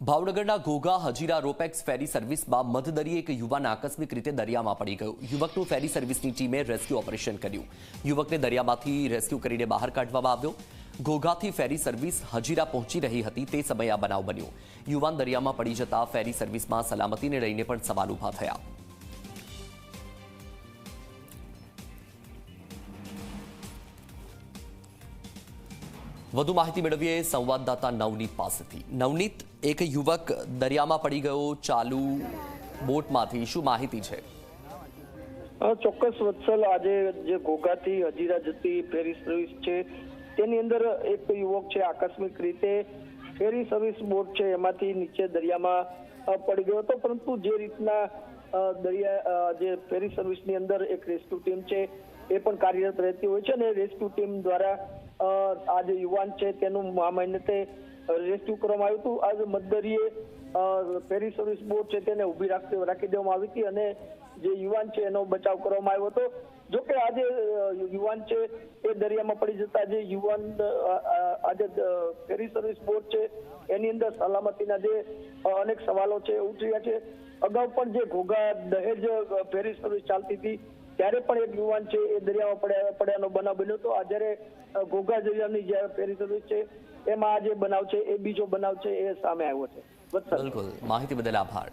ભાવનગરના ઘોઘા હજીરા રોપેક્સ ફેરી સર્વિસમાં મધદરીએ એક યુવાન આકસ્મિક રીતે દરિયામાં પડી ગયો. યુવકનું ફેરી સર્વિસની ટીમે રેસ્ક્યુ ઓપરેશન કર્યું. યુવકને દરિયામાંથી રેસ્ક્યુ કરીને બહાર કાઢવામાં આવ્યો. ઘોઘાથી ફેરી સર્વિસ હજીરા પહોંચી રહી હતી, તે સમયે આ બનાવ બન્યો. યુવાન દરિયામાં પડી જતા ફેરી સર્વિસમાં સલામતીને લઈને પણ સવાલ ઊભા થયા. વધુ માહિતી મેળવીએ સંવાદદાતા નવનીત પાસેથી. નવનીત, એક યુવક દરિયામાં પડી ગયો, ચાલુ બોટમાંથી. શું માહિતી છે? ચોક્કસ વત્સલ. આજે જે ઘોઘાથી હજીરા જતી ફેરી સર્વિસ છે, તેની અંદર એક યુવક છે, આકસ્મિક રીતે ફેરી સર્વિસ બોટ છે, એમાંથી નીચે દરિયામાં પડી ગયો હતો. પરંતુ જે રીતના દરિયા જે ફેરી સર્વિસની અંદર એક રેસ્ક્યુ ટીમ છે, એ પણ કાર્યરત રહેતી હોય છે અને રેસ્ક્યુ ટીમ દ્વારા આ જે યુવાન છે તેનું આ મહિને રેસ્ક્યુ કરવામાં આવ્યું હતું. આજે મધદરીએ અ, ફેરી સર્વિસ બોટ છે તેને ઊભી રાખતી રાખી દેવામાં આવી હતી અને જે યુવાન છે એનો બચાવ કરવામાં આવ્યો હતો. જો કે આજે યુવાન છે એ દરિયામાં પડી જતા જે યુવાન આજે ફેરી સર્વિસ બોટ છે એની અંદર સલામતીના જે અનેક સવાલો છે ઉઠી રહ્યા છે. અગાઉ પણ જે ઘોઘા દહેજ ફેરી સર્વિસ ચાલતી હતી ત્યારે પણ એક યુવાન છે, એ દરિયામાં પડ્યા પડ્યાનો બનાવ બન્યો હતો. આ જ્યારે ઘોઘા દરિયાની જે ફેરી થતી છે, એમાં આ જે બનાવ છે, એ બીજો બનાવ છે, એ સામે આવ્યો છે. બિલકુલ. માહિતી બદલ આભાર.